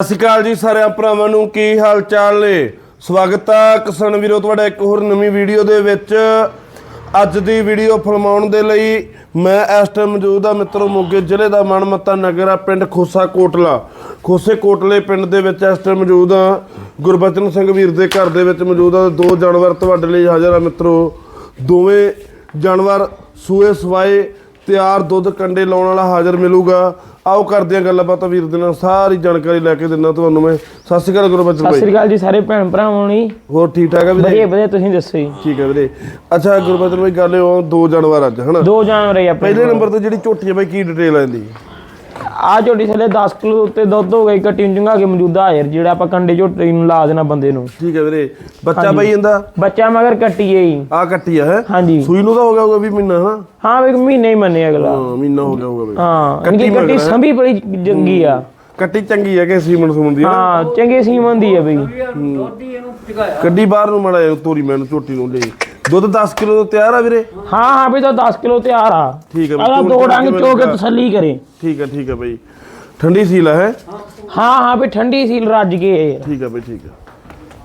ਸਤਿ ਸ਼੍ਰੀ ਅਕਾਲ ਜੀ ਸਾਰਿਆਂ ਭਰਾਵਾਂ ਨੂੰ, ਕੀ ਹਾਲ ਚਾਲ ਨੇ? ਸਵਾਗਤ ਆ ਕਿਸਾਨ ਵੀਰੋ, ਤੁਹਾਡਾ ਇੱਕ ਹੋਰ ਨਵੀਂ ਵੀਡੀਓ ਦੇ ਵਿੱਚ। ਅੱਜ ਦੀ ਵੀਡੀਓ ਫਿਲਮਾਉਣ ਦੇ ਲਈ ਮੈਂ ਇਸ ਟਾਈਮ ਮੌਜੂਦ ਆ ਮਿੱਤਰੋ ਮੋਗੇ ਜ਼ਿਲ੍ਹੇ ਦਾ ਮਨਮੱਤਾ ਨਗਰ ਆ, ਪਿੰਡ ਖੋਸਾ ਕੋਟਲਾ। ਖੋਸੇ ਕੋਟਲੇ ਪਿੰਡ ਦੇ ਵਿੱਚ ਇਸ ਟਾਈਮ ਮੌਜੂਦ ਆ। ਗੁਰਬਚਨ ਸਿੰਘ ਵੀਰ ਦੇ ਘਰ ਦੇ ਵਿੱਚ ਮੌਜੂਦ ਆ। ਦੋ ਜਾਨਵਰ ਤੁਹਾਡੇ ਲਈ ਹਾਜ਼ਰ ਆ ਮਿੱਤਰੋ। ਦੋਵੇਂ ਜਾਨਵਰ ਸੂਏ ਸਵਾਏ, ਤਿਆਰ ਦੁੱਧ ਕੰਡੇ ਲਾਉਣ ਵਾਲਾ ਹਾਜ਼ਰ ਮਿਲੂਗਾ। ਆਓ ਕਰਦੇ ਹਾਂ ਗੱਲਬਾਤ ਵੀਰ ਦੇ ਨਾਲ ਸਾਰੀ ਜਾਣਕਾਰੀ ਲੈ ਕੇ ਦਿੰਦਾ ਤੁਹਾਨੂੰ ਮੈਂ। ਸਤਿ ਸ਼੍ਰੀ ਅਕਾਲ ਗੁਰਬਚਨ ਸਤਿ ਭਾਈ। ਸ੍ਰੀ ਅਕਾਲ ਜੀ ਸਾਰੇ ਭੈਣ ਭਰਾਵਾਂ ਨੂੰ ਜੀ। ਹੋਰ ਠੀਕ ਠਾਕ ਹੈ ਵੀਰੇ? ਵਧੀਆ ਵਧੀਆ ਤੁਸੀਂ ਦੱਸੋ ਜੀ? ਠੀਕ ਹੈ ਵੀਰੇ। ਅੱਛਾ ਗੁਰਬਚਨ ਭਾਈ ਗੱਲ ਉਹ ਦੋ ਜਾਨਵਰ ਅੱਜ ਹਨਾ? ਦੋ ਜਾਨਵਰ ਹੈ ਆਪਣੇ ਪਹਿਲੇ ਨੰਬਰ ਤੇ ਜਿਹੜੀ ਝੋਟੀ ਹੈ ਭਾਈ ਕੀ ਡਿਟੇਲ ਆ ਇਹਦੀ? ਆ ਝੋਟੀ ਥੱਲੇ 10 ਕਿਲੋ ਉੱਤੇ ਦੁੱਧ ਹੋ ਗਈ ਕੱਟੀ ਚੁੰਗਾ ਕੇ ਮੌਜੂਦਾ ਹਾਜ਼ਰ ਜਿਹੜਾ ਆਪਾਂ ਕੰਡੇ ਝੋਟੀ ਨੂੰ ਲਾ ਦੇਣਾ ਬੰਦੇ ਨੂੰ। ਠੀਕ ਹੈ ਵੀਰੇ ਬੱਚਾ ਭਾਈ ਇਹਦਾ ਬੱਚਾ ਮਗਰ ਕੱਟੀਏ ਜੀ। ਆ ਕੱਟੀ ਹੈ? ਹਾਂਜੀ। ਸੂਈ ਨੂੰ ਤਾਂ ਹੋ ਗਿਆ ਹੋਊਗਾ ਵੀ ਮਹੀਨਾ ਹਨਾ ਹਾਂ ਵੀ ਮਹੀਨੇ ਹੀ ਮੰਨੇ ਅਗਲਾ। ਹਾਂ ਮਹੀਨਾ ਹੋ ਗਿਆ ਬਈ ਹਾਂ ਕੱਟੀ ਕੱਟੀ ਹੈ। ਸੰਭੀ ਬੜੀ ਚੰਗੀ ਆ। ਕੱਟੀ ਚੰਗੀ ਹੈ ਕਿ ਸੀਮਨ ਸਮਨ ਦੀ ਹੈ? ਹਾਂ ਚੰਗੇ ਸੀਮਨ ਦੀ ਆ ਬਈ। ਕੱਢੀ ਬਾਹਰ ਨੂੰ ਮੜਾ ਤੋਰੀ ਮੈਨੂੰ ਝੋਟੀ ਨੂੰ ਲਈ ਦੁੱਧ 10 ਕਿਲੋ ਤੋਂ ਤਿਆਰ ਆ ਵੀਰੇ? ਹਾਂ ਹਾਂ ਵੀ ਤਾਂ 10 ਕਿਲੋ ਤਿਆਰ ਆ। ਠੀਕ ਹੈ ਬਈ, ਅਗਲਾ ਚੋਣ ਦੋ ਡੰਗ ਚੋ ਕੇ। ਤਸੱਲੀ ਕਰੇ। ਠੀਕ ਹੈ ਠੀਕ ਹੈ ਬਈ। ਠੰਡੀ ਸੀਲ ਹੈ? ਹਾਂ ਹਾਂ ਵੀ ਠੰਡੀ ਸੀਲ ਰੱਜ ਕੇ ਠੀਕ ਹੈ ਬਈ ਠੀਕ ਹੈ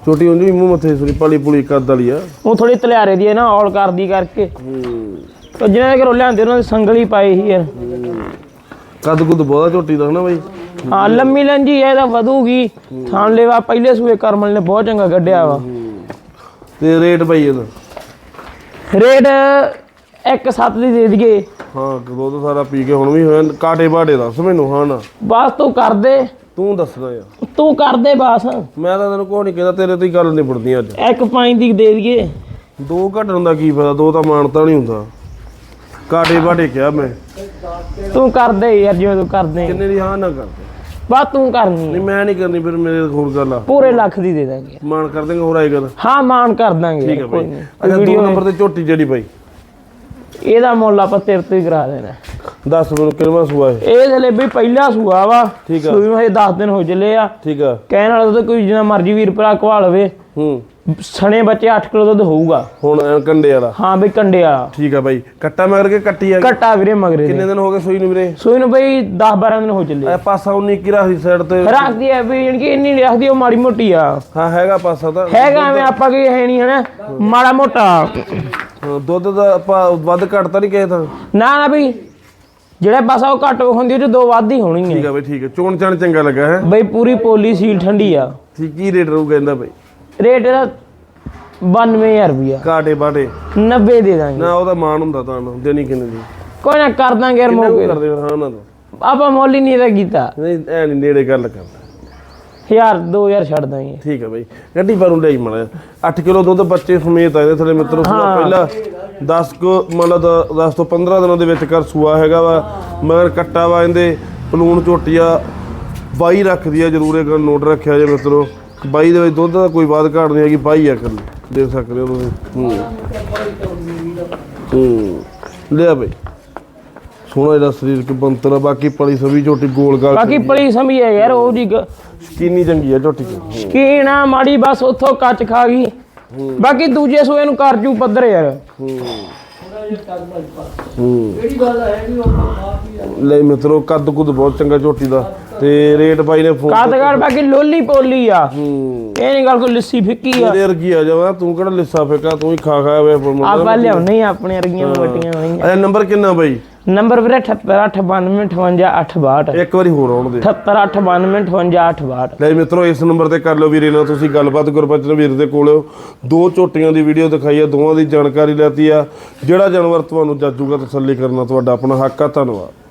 ਛੋਟੀ ਹੁੰਦੀ ਮੂੰਹ ਮੱਥੇ ਸੁਣੀ ਪਾਲੀ ਪੁਲੀ ਕੱਦ ਵਾਲੀ ਆ। ਉਹ ਥੋੜੀ ਤਲਿਆਰੇ ਦੀ ਹੈ ਨਾ ਔਲ ਕਰਦੀ ਕਰਕੇ। ਤੇ ਜਿਹਨਾਂ ਦੇ ਘਰੋਂ ਲਿਆਂਦੇ ਉਹਨਾਂ ਦੇ ਸੰਗਲ ਹੀ ਪਾਏ ਸੀ ਯਾਰ ਕੱਦ ਕੁੱਦ ਬਹੁਤਾ ਝੋਟੀ ਦਾ ਹਨਾ ਬਈ? ਹਾਂ ਲੰਮੀ ਲੰਜੀ ਹੈ ਤਾਂ ਵਧੂਗੀ। ਥਾਣ ਲੈਵਾ ਪਹਿਲੇ ਸੂਏ ਕਰਮਲ ਨੇ ਬਹੁਤ ਚੰਗਾ ਕੱਢਿਆ ਵਾ। ਤੇ ਰੇਟ ਬਈ ਇਹਦਾ? ਰੇਟ 1.7 ਦੀ ਦੇ ਦਈਏ। ਹਾਂ ਦੁੱਧ ਸਾਰਾ ਪੀ ਕੇ ਹੁਣ ਵੀ ਹੋਇਆ ਕਾਟੇ ਬਾੜੇ ਦੱਸ ਮੈਨੂੰ ਹਾਂ ਨਾ। ਬਸ ਤੂੰ ਕਰ ਦੇ। ਤੂੰ ਦੱਸਣਾ ਯਾਰ। ਤੂੰ ਕਰ ਦੇ ਬਸ। ਮੈਂ ਤਾਂ ਤੈਨੂੰ ਕੋਈ ਨਹੀਂ ਕਹਿੰਦਾ ਤੇਰੇ ਤੇ ਹੀ ਗੱਲ ਨਿਬੜਦੀ ਅੱਜ। ਇੱਕ ਪੰਜ ਦੀ ਦੇ ਦਈਏ। ਦੋ ਘਟਣ ਦਾ ਕੀ ਫਾਇਦਾ? ਦੋ ਤਾਂ ਮਾਨਤਾ ਨਹੀਂ ਹੁੰਦਾ। ਕਾਟੇ ਬਾੜੇ ਕਿਹਾ ਮੈਂ। ਤੂੰ ਕਰ ਦੇ ਯਾਰ ਜਿਵੇਂ ਤੂੰ ਕਰਦੇ। ਕਿੰਨੇ ਦੀ ਹਾਂ ਨਾ ਕਰ ਬਸ ਤੂੰ ਕਰਨੀ ਨਹੀਂ ਹੈ। ਮੈਂ ਨਹੀਂ ਕਰਨੀ ਫਿਰ ਮੇਰੇ ਹੋਰ ਗੱਲ ਆ। ਪੂਰੇ ਲੱਖ ਦੀ ਦੇ ਦਾਂਗੇ। ਮਾਨ ਕਰ ਦੇਂਗੇ ਹੋਰ ਆਈ ਗੱਲ। ਹਾਂ ਮਾਨ ਕਰ ਦਾਂਗੇ। ਠੀਕ ਹੈ ਕੋਈ ਨਹੀਂ। ਅੱਛਾ ਦੋ ਨੰਬਰ ਤੇ ਝੋਟੀ ਜਿਹੜੀ ਬਾਈ। ਇਹਦਾ ਮੁੱਲ ਆਪਾਂ ਤੇਰੇ ਤੋਂ ਹੀ ਕਰਾ ਦੇਣਾ। ਦੱਸ ਮੈਨੂੰ ਕਿੰਨਾ ਸੂਆ ਇਹ? ਥਲੇ ਵੀ ਪਹਿਲਾ ਸੂਆ ਵਾ। ਠੀਕ ਆ। ਸੂਈ ਨੂੰ ਹਜੇ 10 ਦਿਨ ਹੋ ਚੱਲੇ ਆ। ਠੀਕ ਆ। ਕਹਿਣ ਵਾਲਾ ਤਾਂ ਕੋਈ ਜਿੰਨਾ ਮਰਜ਼ੀ ਵੀਰ ਭਰਾ ਘਵਾ ਲਵੇ ਹੂੰ। ਸਣੇ ਬੱਚੇ 8 ਕਿਲੋ ਦੁੱਧ ਹੋਊਗਾ। ਹੁਣ ਕੰਡੇ ਵਾਲਾ। ਹਾਂ ਬਈ ਕੰਡੇ ਵਾਲਾ। ਠੀਕ ਆ ਬਾਈ। ਕੱਟਾ ਮਗਰ ਕੇ ਕੱਟੀ ਆ? ਘਟਾ ਵੀਰੇ ਮਗਰੇ ਕਿੰਨੇ ਦਿਨ ਹੋ ਗਏ ਸੂਈ ਨੂੰ ਵੀਰੇ? ਸੂਈ ਨੂੰ ਬਈ 10 12 ਦਿਨ ਹੋ ਚੱਲੇ। ਪਾਸਾ 19 ਕੀ ਰਾਹੀ ਸਾਈਡ ਤੇ? ਰੱਖਦੀ ਐ ਵੀ ਯਾਨੀ ਕਿ ਇੰਨੀ ਰੱਖਦੀ ਉਹ ਮਾੜੀ ਮੋਟੀ ਆ। ਹਾਂ ਹੈਗਾ ਪਾਸਾ ਤਾਂ। ਹੈਗਾ ਐਵੇਂ ਆਪਾਂ ਕੋਈ ਹੈ ਨਹੀਂ ਹਨਾ। ਮਾੜਾ ਮੋਟਾ। ਦੁੱਧ ਦਾ ਆਪਾਂ ਵੱਧ ਘੱਟ ਤਾਂ ਨਹੀਂ ਕਿਸੇ ਤਾਂ ਨਾ ਨਾ ਬਈ। ਜਿਹੜਾ ਪਾਸਾ ਉਹ ਘੱਟ ਹੁੰਦੀ ਉਹ ਚ ਦੋ ਵੱਧ ਹੀ ਹੋਣੀ ਠੀਕ ਹੈ ਆ ਬਾਈ ਠੀਕ ਆ। ਚੋਣ ਚਾਣ ਚੰਗਾ ਲੱਗਾ ਹੈ। ਬਈ ਪੂਰੀ ਪੋਲੀ ਸੀਲ ਠੰਡੀ ਆ। ਠੀਕ ਕੀ ਰੇਟ ਰਹੂਗਾ ਇਹਦਾ ਬਾਈ? ਰੇਟ ਇਹਦਾ 92000 ਰੁਪਿਆ ਕਾਟੇ ਬਾਟੇ। 90 ਦੇ ਦਾਂਗੇ। ਨਾ ਉਹਦਾ ਮਾਨ ਹੁੰਦਾ ਤਾਂ ਨਾ ਦੇਣੀ ਕਿੰਨੇ ਦੀ। ਕੋਈ ਨਾ ਕਰ ਦਾਂਗੇ ਯਾਰ ਕਿੰਨੇ ਮੌਕੇ ਕੁ ਕਰਦੇ ਫਿਰ ਹਾਂ ਨਾ ਤਾਂ ਆਪਾਂ ਮੁੱਲ ਹੀ ਨਹੀਂ ਇਹਦਾ ਕੀਤਾ। ਨਹੀਂ ਐ ਨਹੀਂ ਨੇੜੇ ਗੱਲ ਕਰਦਾ 1000 2000 ਛੱਡ ਦਾਂਗੇ। ਠੀਕ ਹੈ ਬਾਈ। ਗੱਡੀ ਪਰ ਨੂੰ ਲਈ ਮੜਾ 8 ਕਿਲੋ ਦੁੱਧ ਬੱਚੇ ਸਮੇਤ ਆ ਇਹਦੇ ਥਲੇ ਮਿੱਤਰੋ ਸੂਆ। ਪਹਿਲਾਂ 10 ਕੋ ਮਤਲਬ 10 ਤੋਂ 15 ਦਿਨਾਂ ਦੇ ਵਿੱਚ ਕਰ ਸੂਆ ਹੈਗਾ ਵਾ। ਮਗਰ ਕੱਟਾ ਵਾ ਇਹਦੇ ਪਲੂਣ ਝੋਟੀਆ। ਬਾਈ ਰੱਖਦੀ ਆ ਜਰੂਰ ਇਹ ਗੱਲ ਨੋਟ ਰੱਖਿਆ ਜੇ ਮਿੱਤਰੋ। ਬਾਈ ਦੇ ਵਿੱਚ ਦੁੱਧ ਦਾ ਕੋਈ ਬਾਤ ਘਾਟ ਨਹੀਂ ਹੈਗੀ ਬਾਈ ਆ ਕਰ ਦੇਖ ਸਕਦੇ ਹੋ ਤੁਸੀਂ। ਹੂੰ। ਹੂੰ। ਲਿਆ ਬਈ। ਸੋਹਣਾ ਜਿਹੜਾ ਸਰੀਰ ਕਿ ਬੰਤਰ ਆ ਬਾਕੀ ਪਲੀ ਸਭੀ ਝੋਟੀ ਗੋਲ ਗਾਲ ਬਾਕੀ ਪਲੀ ਸਮਝੀ ਹੈ ਯਾਰ ਉਹ ਜੀ ਸਕੀਨੀ ਚੰਗੀ ਆ ਝੋਟੀ ਦੀ। ਸ਼ਕੀਨ ਆ ਮਾੜੀ ਬਸ ਉੱਥੋਂ ਕੱਚ ਖਾ ਗਈ। ਬਾਕੀ ਦੂਜੇ ਸੂਏ ਨੂੰ ਕਰ ਜੂ ਪੱਧਰ ਯਾਰ। ਲੈ ਮਿੱਤਰੋ ਕੱਦ ਕੁੱਦ ਬਹੁਤ ਚੰਗਾ ਝੋਟੀ ਦਾ। ਤੇ ਰੇਟ ਬਾਈ ਨੇ ਫੋਨ ਕਾਦਗੜ ਬਾਕੀ ਲੋਲੀ ਪੋਲੀ ਆ। ਹੂੰ। ਇਹ ਨਹੀਂ ਗੱਲ ਕੋਈ ਲਿੱਸੀ ਫਿੱਕੀ ਆ। ਤੇਰੇ ਵਰਗੀ ਆ ਜਾਵਾ ਤੂੰ ਕਿਹੜਾ ਲਿੱਸਾ ਫੇਕਾ ਤੂੰ ਹੀ ਖਾ ਖਾ ਵੇ ਆਪਾਂ ਲਿਆਉਣੇ ਆ ਆਪਣੇ ਅਰਗੀਆਂ ਮੋਟੀਆਂ ਹੋਈਆਂ ਅਜਾ ਨੰਬਰ ਕਿੰਨਾ ਬਾਈ? ਨੰਬਰ ਵੀਰੇ 7892588862 ਇੱਕ ਵਾਰੀ ਹੋਰ ਆਉਣ ਦੇ। 7892588862 ਲੈ ਮਿੱਤਰੋ ਇਸ ਨੰਬਰ ਤੇ ਕਰ ਲਓ ਵੀਰੇ ਨਾਲ ਤੁਸੀਂ ਗੱਲਬਾਤ ਗੁਰਬਚਨ ਵੀਰ ਦੇ ਕੋਲ ਦੋ ਝੋਟੀਆਂ ਦੀ ਵੀਡੀਓ ਦਿਖਾਈ ਆ ਦੋਵਾਂ ਦੀ ਜਾਣਕਾਰੀ ਲੈਤੀ ਆ। ਜਿਹੜਾ ਜਾਨਵਰ ਤੁਹਾਨੂੰ ਜੱਜੂਗਾ ਤਸੱਲੀ ਕਰਨਾ ਤੁਹਾਡਾ ਆਪਣਾ ਹੱਕ ਆ ਧੰਨਵਾਦ।